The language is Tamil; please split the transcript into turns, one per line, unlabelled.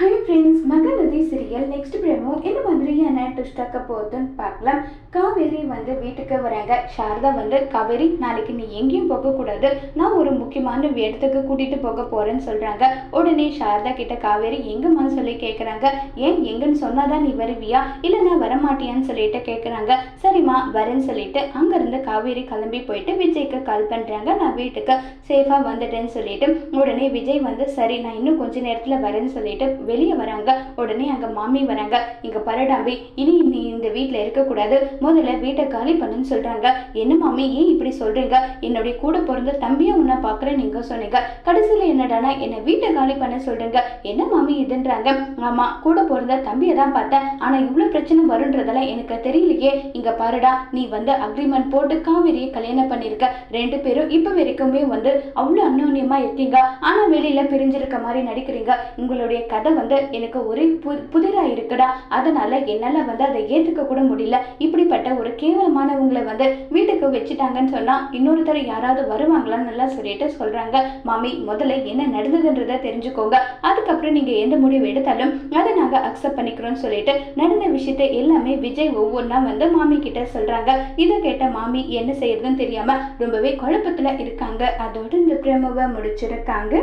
Hi friends Mahanadi serial next promo என்ன மாதிரியான ட்விஸ்ட் ஆக்க போகுதுன்னு பார்க்கலாம். கா காவேரி வந்து வீட்டுக்கு வராங்க. சாரதா வந்து காவேரி நாளைக்கு நீ எங்கேயும் போகக்கூடாது நான் ஒரு முக்கியமான இடத்துக்கு கூட்டிட்டு போக போறேன்னு சொல்றாங்க. உடனே சாரதா கிட்ட காவேரி எங்கம்மா சொல்லி கேட்குறாங்க ஏன் எங்கன்னு சொன்னாதான் நீ வருவியா? இல்லை நான் வரமாட்டியான்னு சொல்லிட்டு கேட்குறாங்க சரிம்மா வரேன்னு சொல்லிட்டு அங்கேருந்து காவேரி கிளம்பி போயிட்டு விஜய்க்கு கால் பண்ணுறாங்க நான் வீட்டுக்கு சேஃபாக வந்துட்டேன்னு சொல்லிட்டு உடனே விஜய் வந்து சரி நான் இன்னும் கொஞ்ச நேரத்தில் வரேன்னு சொல்லிட்டு வெளியே வராங்க. உடனே அங்கே மாமி வராங்க. இங்கே பரடாம்பி இனி நீ இந்த வீட்டில் இருக்கக்கூடாது முதல்ல முதல்ல வீட்டை காலி பண்ணுன்னு சொல்கிறாங்க என்ன மாமி ஏன் இப்படி சொல்கிறீங்க என்னுடைய கூட பிறந்த தம்பியை உன்னை பார்க்குறேன் நீங்கள் சொன்னீங்க. கடைசியில் என்னடானா என்னை வீட்டை காலி பண்ண சொல்கிறீங்க என்ன மாமி இதுன்றாங்க. ஆமாம் கூட பிறந்த தம்பியை தான் பார்த்தேன். ஆனால் இவ்வளோ பிரச்சனை வருன்றதெல்லாம் எனக்கு தெரியலையே. இங்கே பாருடா நீ வந்து அக்ரிமெண்ட் போட்டு காவேரியை கல்யாணம் பண்ணியிருக்க ரெண்டு பேரும் இப்போ வரைக்குமே வந்து அவ்வளோ அந்யோன்யமாக இருக்கீங்க. ஆனால் வெளியில் பிரிஞ்சிருக்க மாதிரி நடிக்கிறீங்க. உங்களுடைய கதை வந்து எனக்கு ஒரே பு புதிராக இருக்குடா. அதனால என்னால் வந்து அதை ஏற்றுக்க கூட முடியல. இப்படிப்பட்ட ஒரு கேவலமானவங்களை வந்து வீட்டுக்கு வச்சுட்டாங்கன்னு சொன்னால் இன்னொருத்தர் யாராவது வருவாங்களான்னு நல்லா சொல்லிட்டு சொல்கிறாங்க மாமி முதல்ல என்ன நடந்ததுன்றதை தெரிஞ்சுக்கோங்க. அதுக்கப்புறம் நீங்கள் எந்த முடிவு எடுத்தாலும் அதை நாங்கள் அக்செப்ட் பண்ணிக்கிறோம்னு சொல்லிட்டு நடந்த விஷயத்தை எல்லாமே விஜய் ஒவ்வொன்றா வந்து மாமி கிட்ட சொல்கிறாங்க இதை கேட்ட மாமி என்ன செய்யறதுன்னு தெரியாமல் ரொம்பவே குழப்பத்தில் இருக்காங்க. அதோடு இந்த பிரேமவை முடிச்சிருக்காங்க.